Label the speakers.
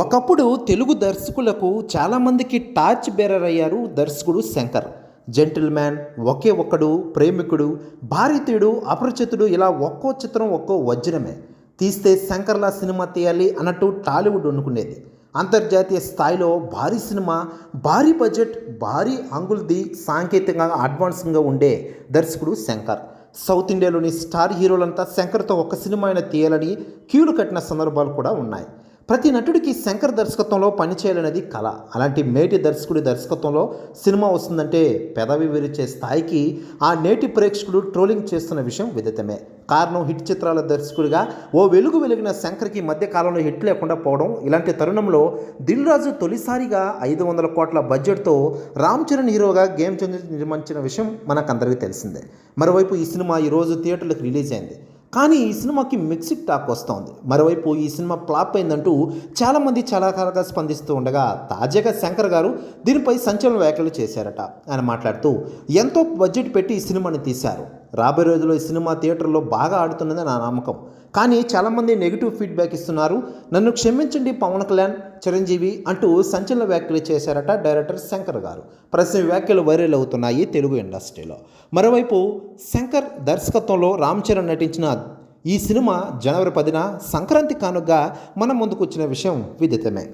Speaker 1: ఒకప్పుడు తెలుగు దర్శకులకు చాలామందికి torch bearer అయ్యారు దర్శకుడు శంకర్. జెంటిల్మ్యాన్ ఒకే ఒక్కడు ప్రేమికుడు భారతీయుడు అపరిచితుడు ఇలా ఒక్కో చిత్రం ఒక్కో వజ్రమే. తీస్తే శంకర్లా సినిమా తీయాలి అన్నట్టు టాలీవుడ్ అనుకునేది అంతర్జాతీయ స్థాయిలో భారీ సినిమా భారీ బడ్జెట్ భారీ అంగులది సాంకేతికంగా అడ్వాన్స్గా ఉండే దర్శకుడు శంకర్. సౌత్ ఇండియాలోని స్టార్ హీరోలంతా శంకర్తో ఒక సినిమా అయినా తీయాలని క్యూలు కట్టిన సందర్భాలు కూడా ఉన్నాయి. ప్రతి నటుడికి శంకర్ దర్శకత్వంలో పనిచేయాలనేది కళ. అలాంటి మేటి దర్శకుడి దర్శకత్వంలో సినిమా వస్తుందంటే పెదవి విరిచే స్థాయికి ఆ నేటి ప్రేక్షకుడు ట్రోలింగ్ చేస్తున్న విషయం విదితమే. కారణం హిట్ చిత్రాల దర్శకుడిగా ఓ వెలుగు వెలిగిన శంకర్కి మధ్యకాలంలో మధ్య కాలంలో హిట్ లేకుండా పోవడం. ఇలాంటి తరుణంలో దిల్ రాజు తొలిసారిగా ఐదు వందల కోట్ల బడ్జెట్తో రామ్ చరణ్ హీరోగా గేమ్ చెంది నిర్మించిన విషయం మనకందరికీ తెలిసిందే. మరోవైపు ఈ సినిమా ఈరోజు థియేటర్లకు రిలీజ్ అయింది. కానీ ఈ సినిమాకి మిక్సిడ్ టాక్ వస్తోంది. మరోవైపు ఈ సినిమా ఫ్లాప్ అయిందంటూ చాలామంది చాలా రకాలుగా స్పందిస్తూ ఉండగా తాజాగా శంకర్ గారు దీనిపై సంచలన వ్యాఖ్యలు చేశారట. ఆయన మాట్లాడుతూ ఎంతో బడ్జెట్ పెట్టి ఈ సినిమాని తీశారు. రాబోయే రోజుల్లో ఈ సినిమా థియేటర్లో బాగా ఆడుతున్నది నా నమ్మకం. కానీ చాలామంది నెగిటివ్ ఫీడ్బ్యాక్ ఇస్తున్నారు. నన్ను క్షమించండి పవన్ కళ్యాణ్ చిరంజీవి అంటూ సంచలన వ్యాఖ్యలు చేశారట డైరెక్టర్ శంకర్ గారు. ప్రస్తుతం వ్యాఖ్యలు వైరల్ అవుతున్నాయి తెలుగు ఇండస్ట్రీలో. మరోవైపు శంకర్ దర్శకత్వంలో రామ్ చరణ్ నటించిన ఈ సినిమా జనవరి పదిన సంక్రాంతి కానుగ్గా మన ముందుకు వచ్చిన విషయం విదితమే.